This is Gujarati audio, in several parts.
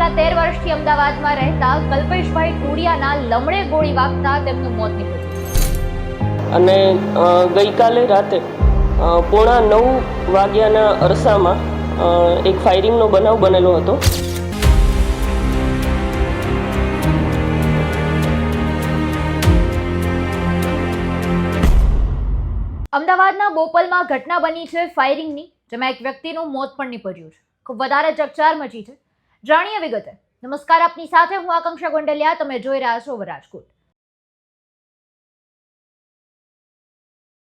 છેલ્લા તેર વર્ષથી અમદાવાદમાં રહેતા કલ્પેશભાઈ ટુડિયાના લમણે ગોળી વાગતા તેમનું મોત નીપજ્યું. અને ગઈકાલે રાતે પોણા નવ વાગ્યાના અરસામાં એક ફાયરિંગનો બનાવ બનેલો હતો. અમદાવાદના બોપલમાં ઘટના બની છે ફાયરિંગની જેમાં એક વ્યક્તિનું મોત પણ નીપજ્યું છે. ખૂબ વધારે ચકચાર મચી છે. જાણીએ વિગતે. નમસ્કાર, આપની સાથે હું આકાંક્ષા ગોંડલિયા, તમે જોઈ રહ્યા છો રાજકોટ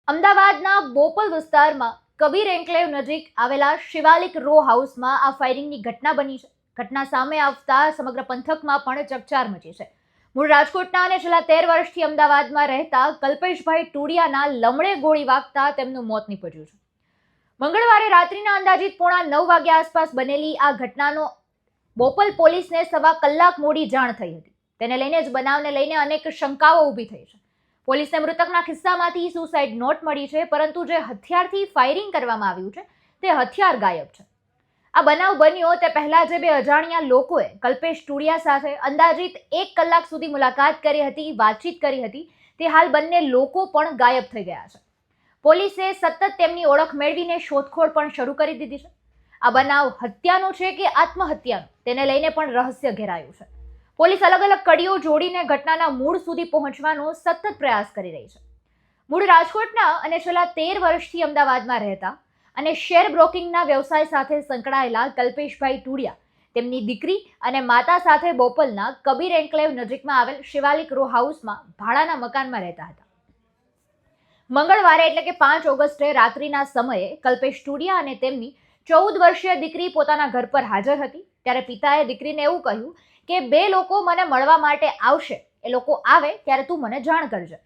અમદાવાદના બોપલ વિસ્તારમાં કબીર એન્કલેવ નજીક આવેલા શિવાલિક રો હાઉસમાં આ ફાયરિંગની ઘટના બની છે. ઘટના સામે આવતા સમગ્ર પંથકમાં પણ ચકચાર મચી છે. મૂળ રાજકોટના અને છેલ્લા તેર વર્ષથી અમદાવાદમાં રહેતા કલ્પેશભાઈ ટુડિયાના લમડે ગોળી વાગતા તેમનું મોત નીપજ્યું છે. મંગળવારે રાત્રિના અંદાજિત પોણા નવ વાગ્યા આસપાસ બનેલી આ ઘટનાનો બોપલ પોલીસને સવા કલાક મોડી જાણ થઈ હતી. તેને લઈને જ બનાવને લઈને અનેક શંકાઓ ઊભી થઈ છે. પોલીસને મૃતકના ખિસ્સામાંથી સુસાઇડ નોટ મળી છે, પરંતુ જે હથિયારથી ફાયરિંગ કરવામાં આવ્યું છે, તે હથિયાર ગાયબ છે. આ બનાવ બન્યો તે પહેલા જે બે અજાણ્યા લોકોએ કલ્પેશ ટુડિયા સાથે અંદાજિત એક કલાક સુધી મુલાકાત કરી હતી, વાતચીત કરી હતી. તે હાલ બંને લોકો પણ ગાયબ થઈ ગયા છે. પોલીસે સતત તેમની ઓળખ મેળવીને શોધખોળ પણ શરૂ કરી દીધી છે. આ બનાવ હત્યાનો છે કે આત્મહત્યાનો? તેને લઈને પણ રહસ્ય ઘેરાયું છે. પોલીસ અલગ અલગ કડીઓ જોડીને ઘટનાના મૂળ સુધી પહોંચવાનો સતત પ્રયાસ કરી રહી છે. મૂળ રાજકોટના અને છેલ્લા તેર વર્ષથી અમદાવાદમાં રહેતા અને શેર બ્રોકિંગના વ્યવસાય સાથે સંકળાયેલા કલ્પેશભાઈ ટુડિયા, તેમની દીકરી અને માતા સાથે બોપલના કબીર એન્કલેવ નજીકમાં આવેલ શિવાલિક રો હાઉસમાં ભાડાના મકાનમાં રહેતા હતા. મંગળવારે એટલે કે પાંચ ઓગસ્ટે રાત્રિના સમયે કલ્પેશ ટુડિયા અને તેમની ચૌદ વર્ષીય દીકરી પોતાના ઘર પર હાજર હતી. ત્યારે પિતાએ દીકરીને એવું કહ્યું કે, બે લોકો મને મળવા માટે આવશે. એ લોકો આવે ત્યારે તું મને જાણ કરજે.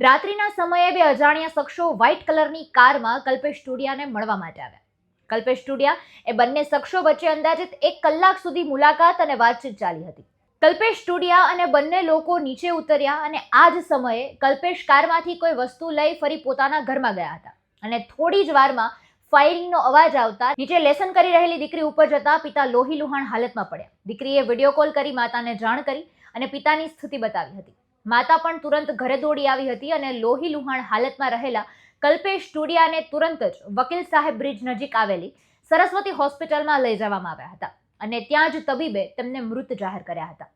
રાત્રિના સમયે બે અજાણ્યા શખ્સો વ્હાઇટ કલરની કારમાં કલ્પેશ ટુડિયાને મળવા માટે આવ્યા. કલ્પેશ ટુડિયા એ બંને શખ્સો વચ્ચે અંદાજિત એક કલાક સુધી મુલાકાત અને વાતચીત ચાલી હતી. કલ્પેશ ટુડિયા અને બંને લોકો નીચે ઉતર્યા અને આ જ સમયે કલ્પેશ કારમાંથી કોઈ વસ્તુ લઈ ફરી પોતાના ઘરમાં ગયા હતા. અને થોડી જ વારમાં ફાયરિંગનો અવાજ આવતા નીચે લેસન કરી રહેલી દીકરી ઉપર જતા પિતા લોહી લુહાણ હાલતમાં પડ્યા. દીકરીએ વીડિયો કોલ કરી માતાને જાણ કરી અને પિતાની સ્થિતિ બતાવી હતી. માતા પણ તુરંત ઘરે દોડી આવી હતી અને લોહી લુહાણ હાલતમાં રહેલા કલ્પેશ ટુડિયાને તુરંત જ વકીલ સાહેબ બ્રિજ નજીક આવેલી સરસ્વતી હોસ્પિટલમાં લઈ જવામાં આવ્યા હતા અને ત્યાં જ તબીબે તેમને મૃત જાહેર કર્યા હતા.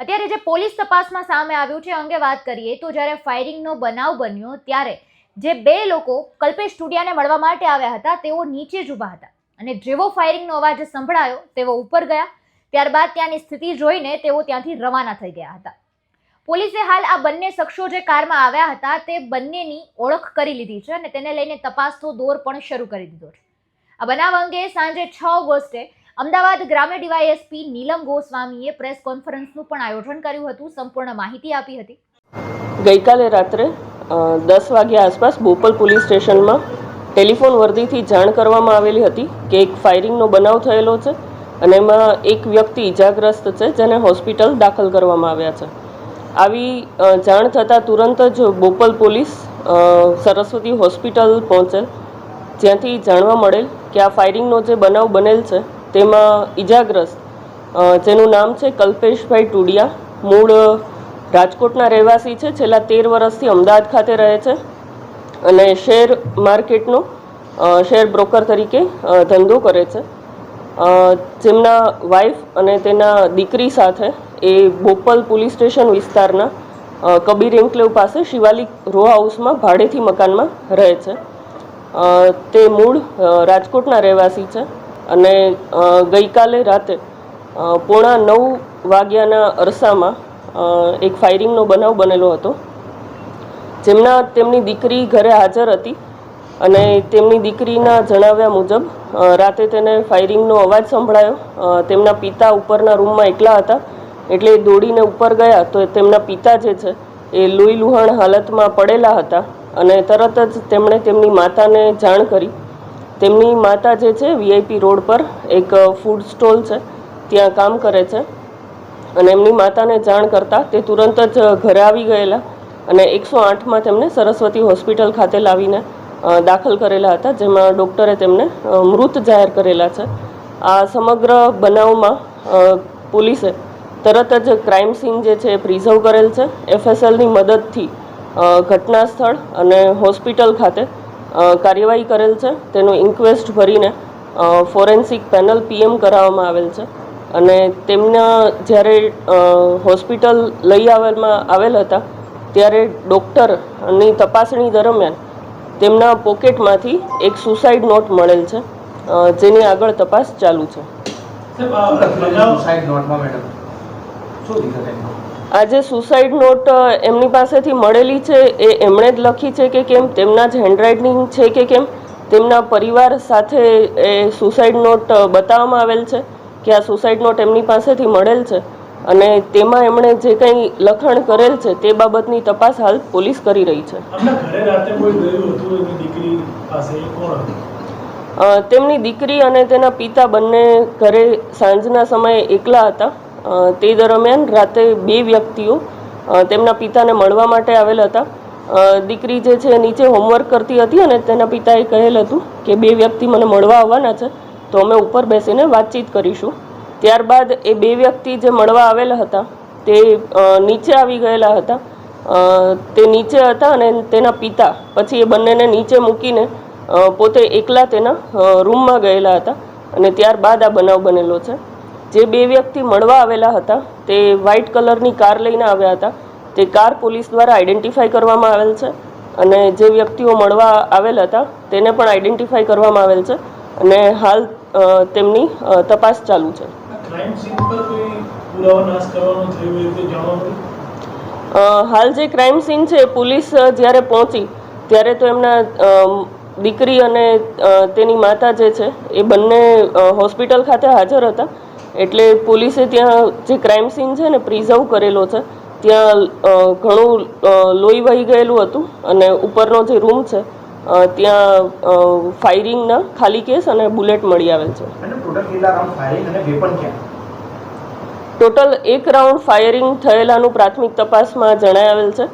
અત્યારે જે પોલીસ તપાસમાં સામે આવ્યું છે અંગે વાત કરીએ તો જ્યારે ફાયરિંગનો બનાવ બન્યો ત્યારે જે બે લોકો કલ્પેશ ટુડિયાને મળવા માટે આવ્યા હતા, તેઓ નીચે જ ઊભા હતા. અને જેવો ફાયરિંગનો અવાજ સંભળાયો, તેઓ ઉપર ગયા. ત્યારબાદ ત્યાંની સ્થિતિ જોઈને તેઓ ત્યાંથી રવાના થઈ ગયા હતા. પોલીસે હાલ આ બંને શખ્સો જે કારમાં આવ્યા હતા, તે બંનેની ઓળખ કરી લીધી છે અને તેને લઈને તપાસનો દોર પણ શરૂ કરી દીધો છે. આ બનાવ અંગે સાંજે છ ઓગસ્ટે અમદાવાદ ગ્રામ્ય ડીવાયએસપી નીલમ ગોસ્વામીએ પ્રેસ કોન્ફરન્સનું પણ આયોજન કર્યું હતું, સંપૂર્ણ માહિતી આપી હતી. ગઈકાલે રાત્રે દસ વાગ્યા આસપાસ બોપલ પોલીસ સ્ટેશનમાં ટેલિફોન વર્દીથી જાણ કરવામાં આવેલી હતી કે એક ફાયરિંગનો બનાવ થયેલો છે અને એમાં એક વ્યક્તિ ઇજાગ્રસ્ત છે જેને હોસ્પિટલ દાખલ કરવામાં આવ્યા છે. આવી જાણ થતાં તુરંત જ બોપલ પોલીસ સરસ્વતી હોસ્પિટલ પહોંચેલ જ્યાંથી જાણવા મળેલ કે આ ફાયરિંગનો જે બનાવ બનેલ છે તેમાં ઇજાગ્રસ્ત જેનું નામ છે કલ્પેશભાઈ ટુડિયા, મૂળ રાજકોટના રહેવાસી છે. છેલ્લા તેર વર્ષથી અમદાવાદ ખાતે રહે છે અને શેર માર્કેટનો શેર બ્રોકર તરીકે ધંધો કરે છે. જેમના વાઈફ અને તેના દીકરી સાથે એ બોપલ પોલીસ સ્ટેશન વિસ્તારના કબીર એન્કલેવ પાસે શિવાલિક રો હાઉસમાં ભાડેથી મકાનમાં રહે છે. તે મૂળ રાજકોટના રહેવાસી છે અને ગઈકાલે રાતે પોણા નવ વાગ્યાના અરસામાં એક ફાયરિંગનો બનાવ બનેલો હતો. જેમના, તેમની દીકરી ઘરે હાજર હતી અને તેમની દીકરીના જણાવ્યા મુજબ રાતે તેને ફાયરિંગનો અવાજ સંભળાયો. તેમના પિતા ઉપરના રૂમમાં એકલા હતા. એટલે દોડીને ઉપર ગયા તો તેમના પિતા જે છે એ લોહી લુહાણ હાલતમાં પડેલા હતા અને તરત જ તેમણે તેમની માતાને જાણ કરી. તેમની માતા જે છે વીઆઈપી રોડ પર એક ફૂડ સ્ટોલ છે. ત્યાં કામ કરે છે. અને એમની માતાને જાણ કરતાં તે તુરંત જ ઘરે આવી ગયેલા અને એકસો આઠમાં તેમને સરસ્વતી હોસ્પિટલ ખાતે લાવીને દાખલ કરેલા હતા, જેમાં ડૉક્ટરે તેમને મૃત જાહેર કરેલા છે. આ સમગ્ર બનાવમાં પોલીસે તરત જ ક્રાઇમ સીન જે છે એ પ્રિઝર્વ કરેલ છે. એફએસએલની મદદથી ઘટના સ્થળ અને હોસ્પિટલ ખાતે કાર્યવાહી કરેલ છે. તેનો ઇન્ક્વેસ્ટ ભરીને ફોરેન્સિક પેનલ પીએમ કરાવવામાં આવેલ છે. અને તેમના જ્યારે હોસ્પિટલ લઈ આવેલમાં આવેલ હતા ત્યારે ડૉક્ટરની તપાસણી દરમિયાન તેમના પોકેટમાંથી એક સુસાઇડ નોટ મળેલ છે જેની આગળ તપાસ ચાલુ છે. આજે સુસાઇડ નોટ એમની પાસેથી મળેલી છે એ એમણે જ લખી છે કે કેમ? તેમના જ હેન્ડરાઇટિંગ છે કે કેમ? તેમના પરિવાર સાથે એ સુસાઇડ નોટ બતાવવામાં આવેલ છે. કે આ સુસાઇડ નોટ એમની પાસેથી મળેલ છે અને તેમાં એમણે જે કંઈ લખાણ કરેલ છે તે બાબતની તપાસ હાલ પોલીસ કરી રહી છે. તેમની દીકરી અને તેના પિતા બંને ઘરે સાંજના સમયે એકલા હતા. તે દરમિયાન રાતે બે વ્યક્તિઓ તેમના પિતાને મળવા માટે આવેલ હતા. દીકરી જે છે નીચે હોમવર્ક કરતી હતી અને તેના પિતાએ કહેલ હતું કે બે વ્યક્તિ મને મળવા આવવાના છે. તો અમે ઉપર બેસીને વાતચીત કરીશું. ત્યારબાદ એ બે વ્યક્તિ જે મળવા આવેલા હતા, તે નીચે આવી ગયેલા હતા. તે નીચે હતા અને તેના પિતા, પછી એ બંનેને નીચે મૂકીને પોતે એકલા તેના રૂમમાં ગયેલા હતા અને ત્યારબાદ આ બનાવ બનેલો છે. જે બે વ્યક્તિ મળવા આવેલા હતા, તે વ્હાઇટ કલરની કાર લઈને આવ્યા હતા. તે કાર પોલીસ દ્વારા આઈડેન્ટિફાઈ કરવામાં આવેલ છે અને જે વ્યક્તિઓ મળવા આવેલ હતા, તેને પણ આઈડેન્ટિફાઈ કરવામાં આવેલ છે. અને હાલ તેમની તપાસ ચાલુ છે. હાલ જે ક્રાઇમ સીન છે પોલીસ જ્યારે પહોંચી ત્યારે તો એમના દીકરી અને તેની માતા જે છે એ બંને હોસ્પિટલ ખાતે હાજર હતા. એટલે પોલીસે ત્યાં જે ક્રાઇમ સીન છે ને પ્રિઝર્વ કરેલો છે ત્યાં ઘણું લોહી વહી ગયેલું હતું અને ઉપરનો જે રૂમ છે ત્યાં ફાયરિંગના ખાલી કેસ અને બુલેટ મળી આવેલ છે. ટોટલ એક રાઉન્ડ ફાયરિંગ થયેલાનું પ્રાથમિક તપાસમાં જણાવેલ છે.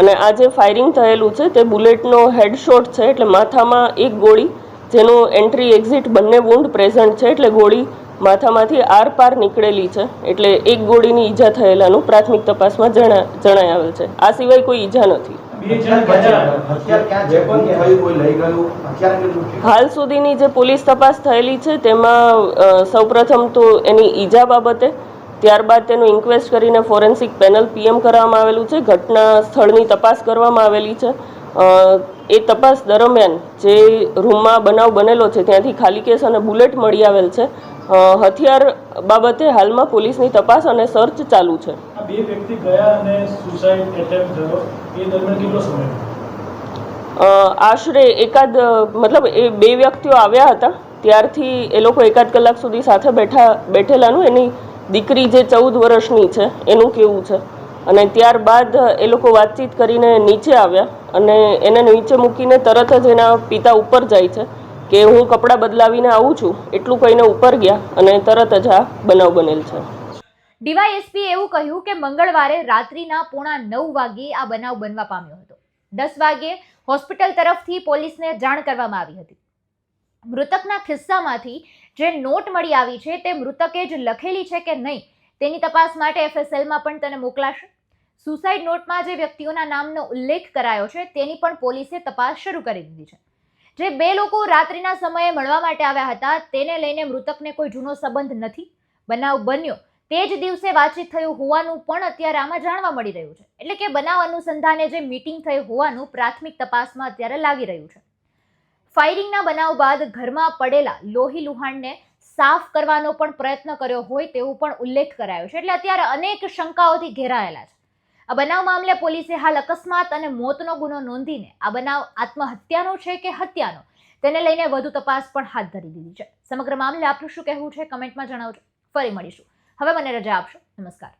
અને આ જે ફાયરિંગ થયેલું છે તે બુલેટનો હેડશોટ છે એટલે માથામાં એક ગોળી જેનું એન્ટ્રી એક્ઝિટ બંને વુન્ડ પ્રેઝન્ટ છે એટલે ગોળી માથામાંથી આર પાર નીકળેલી છે. એટલે એક ગોળીની ઈજા થયેલાનું પ્રાથમિક તપાસમાં જણા જણાય આવેલ છે. આ સિવાય કોઈ ઈજા નથી. હાલ સુધીની જે પોલીસ તપાસ થયેલી છે તેમાં સૌપ્રથમ તો એની ઈજા બાબતે ત્યારબાદ તેનું ઇન્ક્વેસ્ટ કરીને ફોરેન્સિક પેનલ પીએમ કરવામાં આવેલું છે. ઘટના સ્થળની તપાસ કરવામાં આવેલી છે. એ તપાસ દરમિયાન જે રૂમમાં બનાવ બનેલો છે ત્યાંથી ખાલી કેસ અને બુલેટ મળી આવેલ છે. હથિયાર બાબતે હાલમાં પોલીસની તપાસ અને સર્ચ ચાલુ છે. બે વ્યક્તિ ગયા અને સુસાઇડ એટેમ્પ થયો. એ દરમિયાન કેટલો સમય આશરે એકાદ મતલબ એ બે વ્યક્તિઓ આવ્યા હતા. ત્યારથી એ લોકો એકાદ કલાક સુધી સાથે બેઠા બેઠેલાનું. એની દીકરી જે ચૌદ વર્ષની છે એનું કેવું છે? અને ત્યારબાદ એ લોકો વાતચીત કરીને નીચે આવ્યા અને એને નીચે મૂકીને તરત જ એના પિતા ઉપર જાય છે. કે હું કપડાં બદલાવીને આવું છું, એટલું કહીને ઉપર ગયા અને તરત જ આ બનાવ બનેલ છે. ડીવાયએસપી એવું કહ્યું કે મંગળવારે રાત્રિના પોણા નવ વાગ્યે આ બનાવ બનવા પામ્યો હતો. દસ વાગ્યે હોસ્પિટલ તરફથી પોલીસને જાણ કરવામાં આવી હતી. મૃતકના ખિસ્સામાંથી જે નોટ મળી આવી છે, તે મૃતકે જ લખેલી છે કે નહીં, તેની તપાસ માટે એફએસએલમાં પણ તેને મોકલાશે. સુસાઇડ નોટમાં જે વ્યક્તિઓના નામનો ઉલ્લેખ કરાયો છે, તેની પણ પોલીસે તપાસ શરૂ કરી દીધી છે. જે બે લોકો રાત્રિના સમયે મળવા માટે આવ્યા હતા, તેને લઈને મૃતકને કોઈ જૂનો સંબંધ નથી. બનાવ બન્યો. તે જ દિવસે વાતચીત થયું હોવાનું પણ અત્યારે આમાં જાણવા મળી રહ્યું છે. એટલે કે બનાવ અનુસંધાને જે મીટિંગ થઈ હોવાનું પ્રાથમિક તપાસમાં અત્યારે લાગી રહ્યું છે. ફાયરિંગના બનાવ બાદ ઘરમાં પડેલા લોહી લુહાણને સાફ કરવાનો પણ પ્રયત્ન કર્યો હોય તેવું પણ ઉલ્લેખ કરાયો છે. એટલે અત્યારે અનેક શંકાઓથી ઘેરાયેલા છે. આ બનાવ મામલે પોલીસે હાલ અકસ્માત અને મોતનો ગુનો નોંધીને આ બનાવ આત્મહત્યાનો છે કે હત્યાનો? તેને લઈને વધુ તપાસ પણ હાથ ધરી દીધી છે. સમગ્ર મામલે આપનું શું કહેવું છે? કમેન્ટમાં જણાવજો. ફરી મળીશું. હવે મને રજા આપશો. નમસ્કાર.